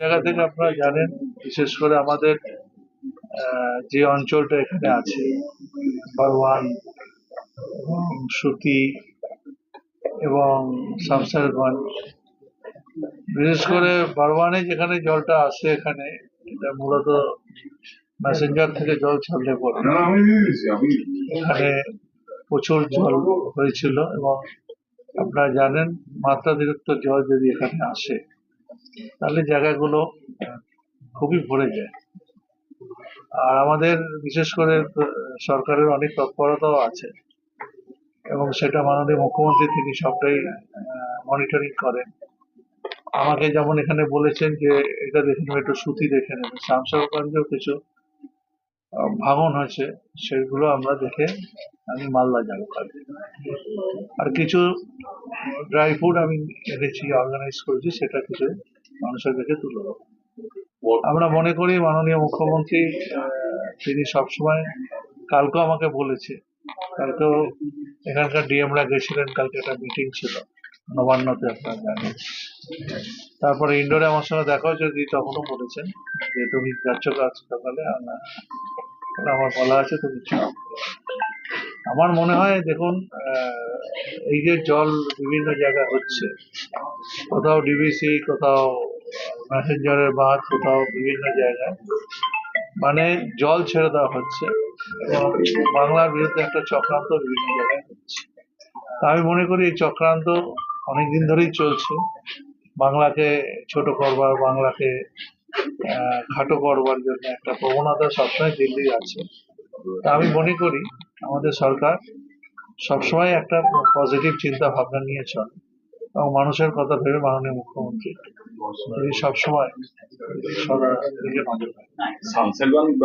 জায়গা থেকে আপনারা জানেন বিশেষ করে আমাদের যে অঞ্চলটা এখানে আছে বারওয়ান সুতি এবং শামসারগঞ্জ বিশেষ করে বারওয়ানে যেখানে জলটা আসে এখানে এটা মূলত ম্যাসেঞ্জার থেকে জল ছাড়লে পড়ে। এখানে প্রচুর জল হয়েছিল এবং আপনারা জানেন মাত্রাতিরিক্ত জল যদি এখানে আসে তাহলে জায়গাগুলো খুবই ভরে যায়। আর আমাদের বিশেষ করে সরকারের অনেক তৎপরতাও আছে। এবং সেটা মাননীয় মুখ্যমন্ত্রী তিনি সবটাই মনিটরিং করেন। আমাকে যেমন এখানে বলেছেন যে, এটা দেখে নেবে, একটু সুতি দেখে নেবে। শামসারগঞ্জেও কিছু ভাঙন হয়েছে, সেগুলো আমরা দেখে আমি মালদা যাব আর কিছু ড্রাই ফুড আমি এনেছি অর্গানাইজ করেছি সেটা কিছু মানুষের কাছে তুলে দেবো। আমরা মনে করি মাননীয় মুখ্যমন্ত্রী তিনি সবসময় কালকেও আমাকে বলেছে কালকেও এখানকার ডিএমরা গেছিলেন কালকে একটা মিটিং ছিল নবান্নতে আপনার জানেন। তারপরে ইন্ডোরে আমার সঙ্গে দেখা হয়েছে তিনি তখনও বলেছেন যে তুমি যাচ্ছ কাজ সকালে আমরা- বলা আছে তুমি আমার মনে হয় দেখুন আহ, এই যে জল বিভিন্ন জায়গায় হচ্ছে, কোথাও ডিবিসি কোথাও ম্যাসেঞ্জারের বাঁধ, কোথাও বিভিন্ন জায়গায় মানে জল ছেড়ে দেওয়া হচ্ছে বাংলার বিরুদ্ধে একটা চক্রান্ত বিভিন্ন জায়গায় হচ্ছে। আমি মনে করি এই চক্রান্ত অনেকদিন ধরেই চলছে, বাংলাকে ছোট করবার, বাংলাকে খাটো করবার জন্য একটা প্রবণতা সবসময় দিল্লি আছে। তা আমি মনে করি আমাদের সরকার সবসময় একটা পজিটিভ চিন্তা ভাবনা নিয়ে চলে এবং মানুষের কথা ভেবে মাননীয় মুখ্যমন্ত্রী সবসময়। শামসেরগঞ্জ